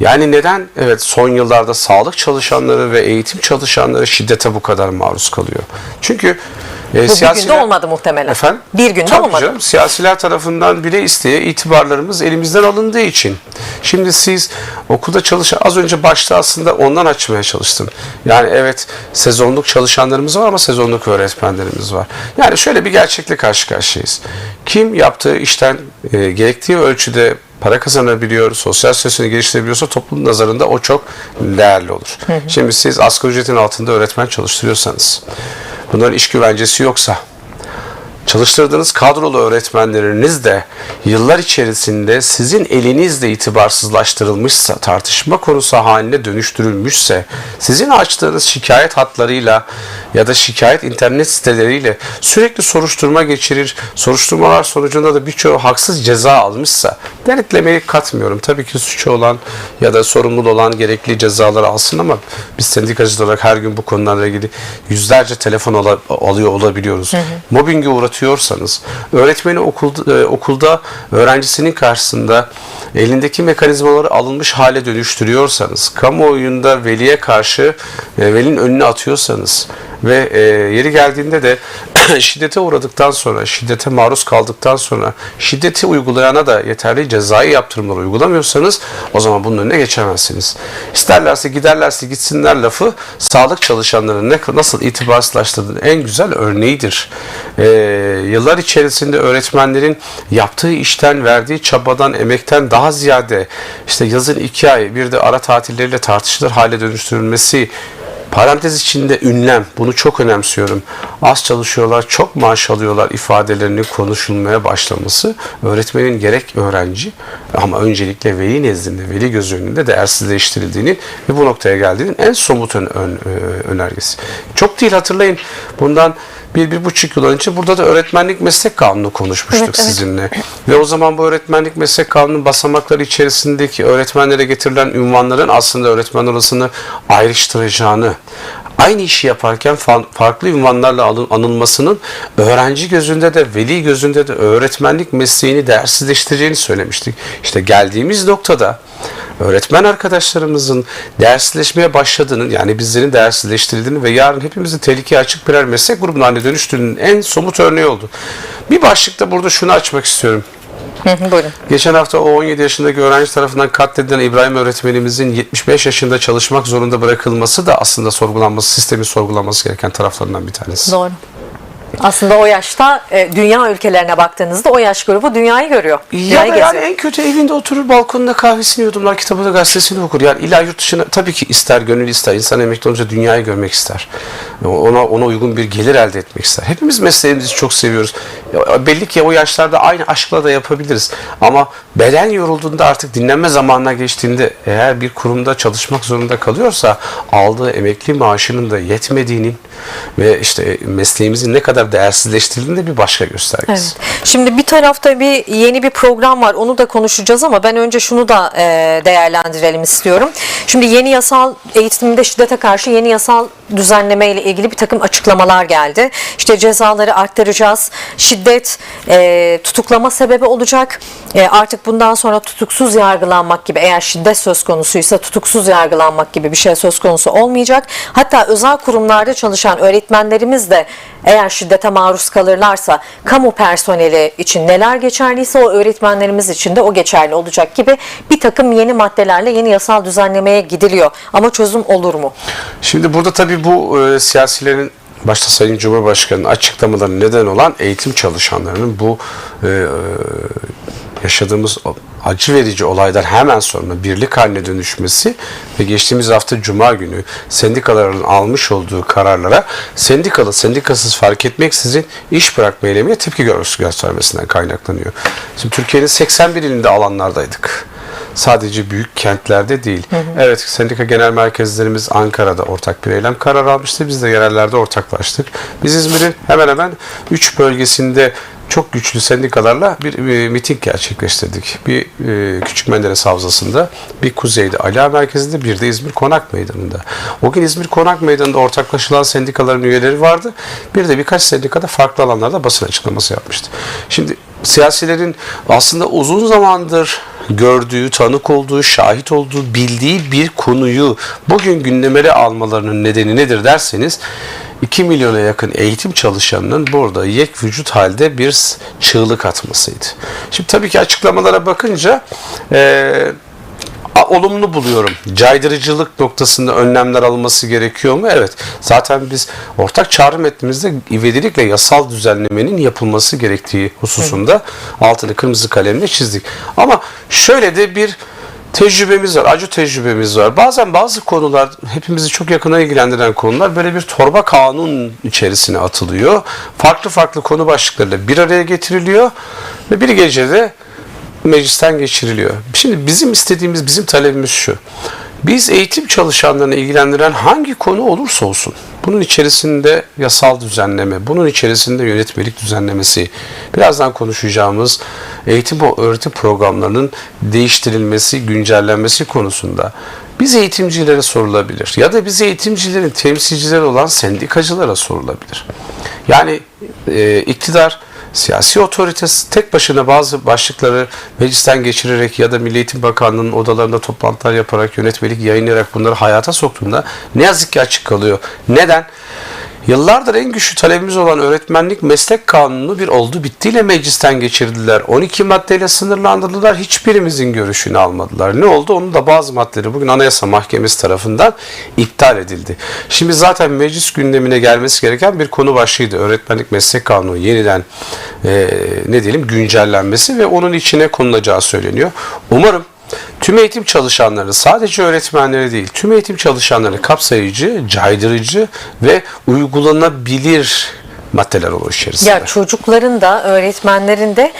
Yani neden evet son yıllarda sağlık çalışanları ve eğitim çalışanları şiddete bu kadar maruz kalıyor? Çünkü e, Bu bir siyasiler- günde olmadı muhtemelen. Efendim? Bir günde Tabii olmadı. canım, siyasiler tarafından bile isteye itibarlarımız elimizden alındığı için. Şimdi siz okulda çalışan az önce başta aslında ondan açmaya çalıştım. Yani evet sezonluk çalışanlarımız var ama sezonluk öğretmenlerimiz var. Yani şöyle bir gerçekle karşı karşıyayız. Kim yaptığı işten e, gerektiği ölçüde para kazanabiliyor, sosyal statüsünü geliştirebiliyorsa toplumun nazarında o çok değerli olur. Şimdi siz asgari ücretin altında öğretmen çalıştırıyorsanız, bunların iş güvencesi yoksa, çalıştırdığınız kadrolu öğretmenleriniz de yıllar içerisinde sizin elinizle itibarsızlaştırılmışsa, tartışma konusu haline dönüştürülmüşse, sizin açtığınız şikayet hatlarıyla ya da şikayet internet siteleriyle sürekli soruşturma geçirir, soruşturmalar sonucunda da birçoğu haksız ceza almışsa, denetlemeyi katmıyorum. Tabii ki suçu olan ya da sorumlu olan gerekli cezaları alsın ama biz sendikacı olarak her gün bu konularla ilgili yüzlerce telefon ala- alıyor olabiliyoruz. Mobbinge uğratıyorsanız, öğretmeni okulda, e, okulda öğrencisinin karşısında elindeki mekanizmaları alınmış hale dönüştürüyorsanız, kamuoyunda veliye karşı e, velinin önüne atıyorsanız ve e, yeri geldiğinde de şiddete uğradıktan sonra, şiddete maruz kaldıktan sonra şiddeti uygulayana da yeterli cezai yaptırımlar uygulamıyorsanız o zaman bunun önüne geçemezsiniz. İsterlerse giderlerse gitsinler lafı sağlık çalışanlarının ne, nasıl itibarsızlaştırdığının en güzel örneğidir. E, yıllar içerisinde öğretmenlerin yaptığı işten, verdiği çabadan, emekten daha ziyade işte yazın iki ay bir de ara tatilleriyle tartışılır hale dönüştürülmesi Parantez içinde ünlem, bunu çok önemsiyorum. Az çalışıyorlar, çok maaş alıyorlar ifadelerinin konuşulmaya başlaması öğretmenin gerek öğrenci ama öncelikle veli nezdinde, veli göz önünde değersizleştirildiğinin ve bu noktaya geldiğinin en somut ön, ön- e, önergesi. Çok değil hatırlayın bundan bir, bir buçuk yıl önce burada da öğretmenlik meslek kanunu konuşmuştuk Evet, evet. sizinle. Ve o zaman bu öğretmenlik meslek kanunu basamakları içerisindeki öğretmenlere getirilen ünvanların aslında öğretmen odasını ayrıştıracağını, aynı işi yaparken fa- farklı ünvanlarla anılmasının öğrenci gözünde de veli gözünde de öğretmenlik mesleğini değersizleştireceğini söylemiştik. İşte geldiğimiz noktada öğretmen arkadaşlarımızın değersizleşmeye başladığını yani bizlerin değersizleştirildiğini ve yarın hepimizi tehlikeye açık birer meslek grubuna haline dönüştüğünün en somut örneği oldu. Bir başlıkta burada şunu açmak istiyorum. Hı hı, Buyurun. Geçen hafta o 17 yaşındaki öğrenci tarafından katledilen İbrahim öğretmenimizin 75 yaşında çalışmak zorunda bırakılması da aslında sorgulanması, sistemin sorgulanması gereken taraflarından bir tanesi. Doğru. Aslında o yaşta e, dünya ülkelerine baktığınızda o yaş grubu dünyayı görüyor. Ya Dünyayı da yani geziyor. en kötü evinde oturur balkonunda kahvesini yudumlar, kitabını gazetesini okur. Yani illa yurt dışına tabii ki ister, gönül ister. İnsan emekli olunca dünyayı görmek ister. Ona ona uygun bir gelir elde etmek ister. Hepimiz mesleğimizi çok seviyoruz. Ya, belli ki o yaşlarda aynı aşkla da yapabiliriz. Ama beden yorulduğunda artık dinlenme zamanına geçtiğinde eğer bir kurumda çalışmak zorunda kalıyorsa aldığı emekli maaşının da yetmediğinin ve işte mesleğimizin ne kadar değersizleştirildiğinin de bir başka göstergesi. Evet. Şimdi bir tarafta bir yeni bir program var. Onu da konuşacağız ama ben önce şunu da e, değerlendirelim istiyorum. Şimdi yeni yasal eğitimde şiddete karşı yeni yasal düzenleme ile ilgili bir takım açıklamalar geldi. İşte cezaları arttıracağız. Şiddet e, tutuklama sebebi olacak. E, artık bundan sonra tutuksuz yargılanmak gibi eğer şiddet söz konusuysa tutuksuz yargılanmak gibi bir şey söz konusu olmayacak. Hatta özel kurumlarda çalışan öğretmenlerimiz de eğer şiddete maruz kalırlarsa kamu personeli için neler geçerliyse o öğretmenlerimiz için de o geçerli olacak gibi bir takım yeni maddelerle yeni yasal düzenlemeye gidiliyor. Ama çözüm olur mu? Şimdi burada tabii bu e, siyasilerin başta Sayın Cumhurbaşkanı'nın açıklamaları neden olan eğitim çalışanlarının bu e, e, yaşadığımız acı verici olaylar hemen sonra birlik haline dönüşmesi ve geçtiğimiz hafta Cuma günü sendikaların almış olduğu kararlara sendikalı sendikasız fark etmeksizin iş bırakma eylemine tepki gö- göstermesinden kaynaklanıyor. Şimdi Türkiye'nin 81 ilinde alanlardaydık. Sadece büyük kentlerde değil. Evet sendika genel merkezlerimiz Ankara'da ortak bir eylem kararı almıştı. Biz de yerellerde ortaklaştık. Biz İzmir'in hemen hemen 3 bölgesinde çok güçlü sendikalarla bir, e, miting gerçekleştirdik. Bir e, Küçük Menderes Havzası'nda, bir kuzeyde Ali Ağa Merkezi'nde, bir de İzmir Konak Meydanı'nda. O gün İzmir Konak Meydanı'nda ortaklaşılan sendikaların üyeleri vardı. Bir de birkaç sendikada farklı alanlarda basın açıklaması yapmıştı. Şimdi siyasilerin aslında uzun zamandır gördüğü, tanık olduğu, şahit olduğu, bildiği bir konuyu bugün gündemere almalarının nedeni nedir derseniz 2 milyona yakın eğitim çalışanının burada yek vücut halde bir çığlık atmasıydı. Şimdi tabii ki açıklamalara bakınca eee olumlu buluyorum. Caydırıcılık noktasında önlemler alınması gerekiyor mu? Evet. Zaten biz ortak çağrı metnimizde ivedilikle yasal düzenlemenin yapılması gerektiği hususunda altını kırmızı kalemle çizdik. Ama şöyle de bir tecrübemiz var, acı tecrübemiz var. Bazen bazı konular hepimizi çok yakına ilgilendiren konular böyle bir torba kanun içerisine atılıyor. Farklı farklı konu başlıklarıyla bir araya getiriliyor ve bir gecede meclisten geçiriliyor. Şimdi bizim istediğimiz, bizim talebimiz şu. Biz eğitim çalışanlarını ilgilendiren hangi konu olursa olsun, bunun içerisinde yasal düzenleme, bunun içerisinde yönetmelik düzenlemesi, birazdan konuşacağımız eğitim ve öğretim programlarının değiştirilmesi, güncellenmesi konusunda biz eğitimcilere sorulabilir ya da biz eğitimcilerin temsilcileri olan sendikacılara sorulabilir. Yani e, iktidar siyasi otoritesi tek başına bazı başlıkları meclisten geçirerek ya da Milli Eğitim Bakanlığı'nın odalarında toplantılar yaparak, yönetmelik yayınlayarak bunları hayata soktuğunda ne yazık ki açık kalıyor. Neden? Yıllardır en güçlü talebimiz olan öğretmenlik meslek kanunu bir oldu bittiyle meclisten geçirdiler. 12 maddeyle sınırlandırdılar. Hiçbirimizin görüşünü almadılar. Ne oldu? Onun da bazı maddeleri bugün Anayasa Mahkemesi tarafından iptal edildi. Şimdi zaten meclis gündemine gelmesi gereken bir konu başlığıydı. Öğretmenlik meslek kanunu yeniden e, ne diyelim güncellenmesi ve onun içine konulacağı söyleniyor. Umarım Tüm eğitim çalışanları sadece öğretmenleri değil, tüm eğitim çalışanları kapsayıcı, caydırıcı ve uygulanabilir maddeler olur. Ya çocukların da öğretmenlerin de